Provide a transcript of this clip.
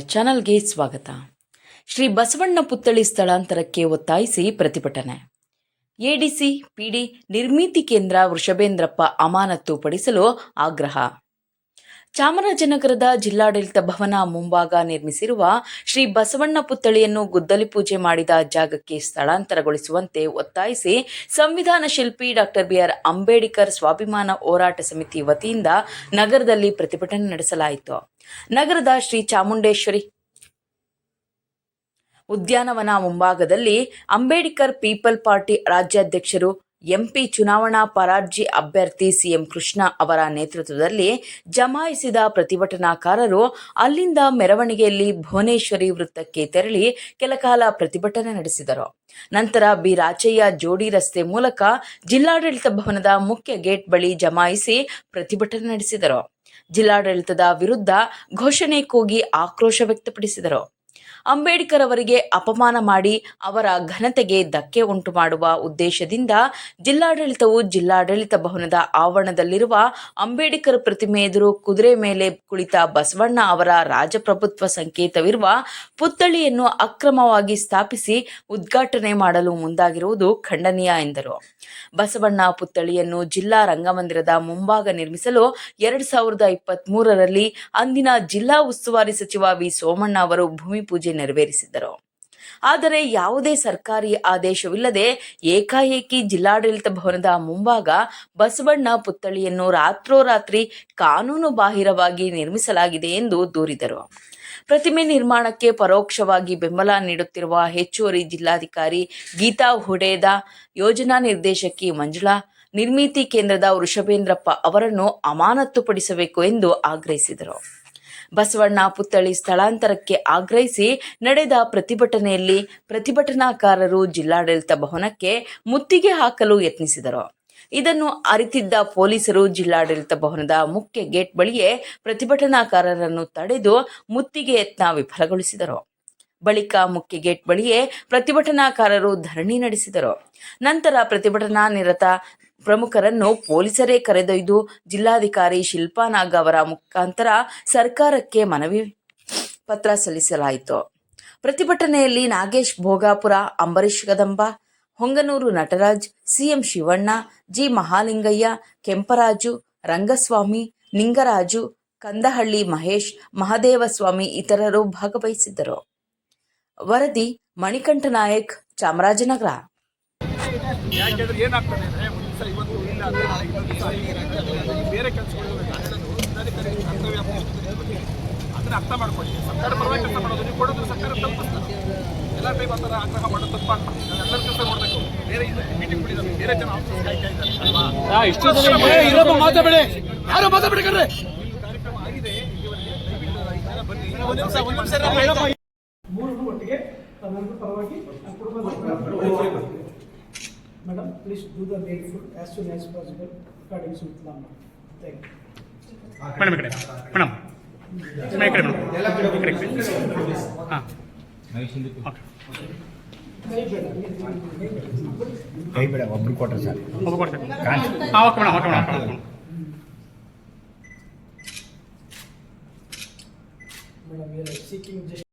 ಚಾನಲ್ಗೆ ಸ್ವಾಗತ. ಶ್ರೀ ಬಸವಣ್ಣ ಪುತ್ಥಳಿ ಸ್ಥಳಾಂತರಕ್ಕೆ ಒತ್ತಾಯಿಸಿ ಪ್ರತಿಭಟನೆ. ಎಡಿಸಿ, ಪಿಡಿ, ನಿರ್ಮಿತಿ ಕೇಂದ್ರ ವೃಷಭೇಂದ್ರಪ್ಪ ಅಮಾನತು ಪಡಿಸಲು ಆಗ್ರಹ. ಚಾಮರಾಜನಗರದ ಜಿಲ್ಲಾಡಳಿತ ಭವನ ಮುಂಭಾಗ ನಿರ್ಮಿಸಿರುವ ಶ್ರೀ ಬಸವಣ್ಣ ಪುತ್ಥಳಿಯನ್ನು ಗುದ್ದಲಿ ಪೂಜೆ ಮಾಡಿದ ಜಾಗಕ್ಕೆ ಸ್ಥಳಾಂತರಗೊಳಿಸುವಂತೆ ಒತ್ತಾಯಿಸಿ ಸಂವಿಧಾನ ಶಿಲ್ಪಿ ಡಾಕ್ಟರ್ ಬಿಆರ್ ಅಂಬೇಡ್ಕರ್ ಸ್ವಾಭಿಮಾನ ಹೋರಾಟ ಸಮಿತಿ ವತಿಯಿಂದ ನಗರದಲ್ಲಿ ಪ್ರತಿಭಟನೆ ನಡೆಸಲಾಯಿತು. ನಗರದ ಶ್ರೀ ಚಾಮುಂಡೇಶ್ವರಿ ಉದ್ಯಾನವನ ಮುಂಭಾಗದಲ್ಲಿ ಅಂಬೇಡ್ಕರ್ ಪೀಪಲ್ ಪಾರ್ಟಿ ರಾಜ್ಯಾಧ್ಯಕ್ಷರು ಎಂಪಿ ಚುನಾವಣಾ ಪರಾರ್ಜಿ ಅಭ್ಯರ್ಥಿ ಸಿಎಂ ಕೃಷ್ಣ ಅವರ ನೇತೃತ್ವದಲ್ಲಿ ಜಮಾಯಿಸಿದ ಪ್ರತಿಭಟನಾಕಾರರು ಅಲ್ಲಿಂದ ಮೆರವಣಿಗೆಯಲ್ಲಿ ಭುವನೇಶ್ವರಿ ವೃತ್ತಕ್ಕೆ ತೆರಳಿ ಕೆಲಕಾಲ ಪ್ರತಿಭಟನೆ ನಡೆಸಿದರು. ನಂತರ ಬಿ ರಾಚಯ್ಯ ಜೋಡಿ ರಸ್ತೆ ಮೂಲಕ ಜಿಲ್ಲಾಡಳಿತ ಭವನದ ಮುಖ್ಯ ಗೇಟ್ ಬಳಿ ಜಮಾಯಿಸಿ ಪ್ರತಿಭಟನೆ ನಡೆಸಿದರು. ಜಿಲ್ಲಾಡಳಿತದ ವಿರುದ್ಧ ಘೋಷಣೆ ಕೂಗಿ ಆಕ್ರೋಶ ವ್ಯಕ್ತಪಡಿಸಿದರು. ಅಂಬೇಡ್ಕರ್ ಅವರಿಗೆ ಅಪಮಾನ ಮಾಡಿ ಅವರ ಘನತೆಗೆ ಧಕ್ಕೆ ಉಂಟು ಮಾಡುವ ಉದ್ದೇಶದಿಂದ ಜಿಲ್ಲಾಡಳಿತವು ಜಿಲ್ಲಾಡಳಿತ ಭವನದ ಆವರಣದಲ್ಲಿರುವ ಅಂಬೇಡ್ಕರ್ ಪ್ರತಿಮೆ ಎದುರು ಕುದುರೆ ಮೇಲೆ ಕುಳಿತ ಬಸವಣ್ಣ ಅವರ ರಾಜಪ್ರಭುತ್ವ ಸಂಕೇತವಿರುವ ಪುತ್ಥಳಿಯನ್ನು ಅಕ್ರಮವಾಗಿ ಸ್ಥಾಪಿಸಿ ಉದ್ಘಾಟನೆ ಮಾಡಲು ಮುಂದಾಗಿರುವುದು ಖಂಡನೀಯ ಎಂದರು. ಬಸವಣ್ಣ ಪುತ್ಥಳಿಯನ್ನು ಜಿಲ್ಲಾ ರಂಗಮಂದಿರದ ಮುಂಭಾಗ ನಿರ್ಮಿಸಲು ಎರಡ್ ಸಾವಿರದ ಇಪ್ಪತ್ತ್ ಅಂದಿನ ಜಿಲ್ಲಾ ಉಸ್ತುವಾರಿ ಸಚಿವ ವಿ ಸೋಮಣ್ಣ ಅವರು ಭೂಮಿ ಪೂಜೆ ನೆರವೇರಿಸಿದ್ದರು ಆದರೆ ಯಾವುದೇ ಸರ್ಕಾರಿ ಆದೇಶವಿಲ್ಲದೆ ಏಕಾಏಕಿ ಜಿಲ್ಲಾಡಳಿತ ಭವನದ ಮುಂಭಾಗ ಬಸವಣ್ಣ ಪುತ್ಥಳಿಯನ್ನು ರಾತ್ರೋರಾತ್ರಿ ಕಾನೂನು ಬಾಹಿರವಾಗಿ ನಿರ್ಮಿಸಲಾಗಿದೆ ಎಂದು ದೂರಿದರು. ಪ್ರತಿಮೆ ನಿರ್ಮಾಣಕ್ಕೆ ಪರೋಕ್ಷವಾಗಿ ಬೆಂಬಲ ನೀಡುತ್ತಿರುವ ಹೆಚ್ಚುವರಿ ಜಿಲ್ಲಾಧಿಕಾರಿ ಗೀತಾ ಹುಡೇದ, ಯೋಜನಾ ನಿರ್ದೇಶಕಿ ಮಂಜುಳಾ, ನಿರ್ಮಿತಿ ಕೇಂದ್ರದ ವೃಷಭೇಂದ್ರಪ್ಪ ಅವರನ್ನು ಅಮಾನತುಪಡಿಸಬೇಕು ಎಂದು ಆಗ್ರಹಿಸಿದರು. ಬಸವಣ್ಣ ಪುತ್ಥಳಿ ಸ್ಥಳಾಂತರಕ್ಕೆ ಆಗ್ರಹಿಸಿ ನಡೆದ ಪ್ರತಿಭಟನೆಯಲ್ಲಿ ಪ್ರತಿಭಟನಾಕಾರರು ಜಿಲ್ಲಾಡಳಿತ ಭವನಕ್ಕೆ ಮುತ್ತಿಗೆ ಹಾಕಲು ಯತ್ನಿಸಿದರು. ಇದನ್ನು ಅರಿತಿದ್ದ ಪೊಲೀಸರು ಜಿಲ್ಲಾಡಳಿತ ಭವನದ ಮುಖ್ಯ ಗೇಟ್ ಬಳಿಯೇ ಪ್ರತಿಭಟನಾಕಾರರನ್ನು ತಡೆದು ಮುತ್ತಿಗೆ ಯತ್ನ ವಿಫಲಗೊಳಿಸಿದರು. ಬಳಿಕ ಮುಖ್ಯ ಗೇಟ್ ಬಳಿಯೇ ಪ್ರತಿಭಟನಾಕಾರರು ಧರಣಿ ನಡೆಸಿದರು. ನಂತರ ಪ್ರತಿಭಟನಾ ನಿರತ ಪ್ರಮುಖರನ್ನು ಪೊಲೀಸರೇ ಕರೆದೊಯ್ದು ಜಿಲ್ಲಾಧಿಕಾರಿ ಶಿಲ್ಪಾ ನಾಗ್ ಅವರ ಮುಖಾಂತರ ಸರ್ಕಾರಕ್ಕೆ ಮನವಿ ಪತ್ರ ಸಲ್ಲಿಸಲಾಯಿತು. ಪ್ರತಿಭಟನೆಯಲ್ಲಿ ನಾಗೇಶ್ ಭೋಗಾಪುರ ಅಂಬರೀಶ್ ಕದಂಬ, ಹೊಂಗನೂರು ನಟರಾಜ್, ಸಿಎಂ ಶಿವಣ್ಣ, ಜಿ ಮಹಾಲಿಂಗಯ್ಯ, ಕೆಂಪರಾಜು, ರಂಗಸ್ವಾಮಿ, ನಿಂಗರಾಜು, ಕಂದಹಳ್ಳಿ ಮಹೇಶ್, ಮಹದೇವಸ್ವಾಮಿ ಇತರರು ಭಾಗವಹಿಸಿದ್ದರು. ವರದಿ ಮಣಿಕಂಠ ನಾಯಕ್ ಚಾಮರಾಜನಗರ. ಇಲ್ಲ ಅಂದ್ರೆ ನಾಳೆ ಇನ್ನೊಂದು ಬೇರೆ ಕೆಲಸಗಳು ಅದನ್ನು ಅರ್ಥ ಮಾಡ್ಕೊಳ್ಳಿ ಸರ್ಕಾರ ಪರವಾಗಿ ಕೆಲಸ ಮಾಡೋದು ನೀವು ಕೊಡೋದು ಸರ್ಕಾರ ತಪ್ಪಿಸ್ತಾರೆ ಎಲ್ಲ ಟೈಮ್ ಆ ಆಗ್ರಹ ಮಾಡೋದು ತಪ್ಪಾಗ್ತದೆ ಎಲ್ಲರ ಕೆಲಸ ಮಾಡಬೇಕು ಬೇರೆ ಇದೆ ಬೇರೆ ಜನ ಆಫೀಸ್ ಕಾಯ್ತಾ ಇದ್ದಾರೆ ಅಲ್ವಾ ಯಾರು ಕಾರ್ಯಕ್ರಮ ಆಗಿದೆ ಬನ್ನಿ ಮೂರನ್ನು ಒಟ್ಟಿಗೆ ಪರವಾಗಿ ಕುಟುಂಬದ madam please do the made food as soon as possible according to Islam thank you madam ಈ ಕಡೆ ಮೇಡಮ್ ಈ ಕಡೆ ಮೇಡಮ್ ಈ ಕಡೆ ಹಾಂ ಕೈ ಬಿಡ ಒಬ್ರು ಕೊಟ್ರೆ ಸರ್ ಒಬ್ಬ ಕೊಡ್ತೇನೆ ಹಾಂ okay madam okay madam madam we are seeking just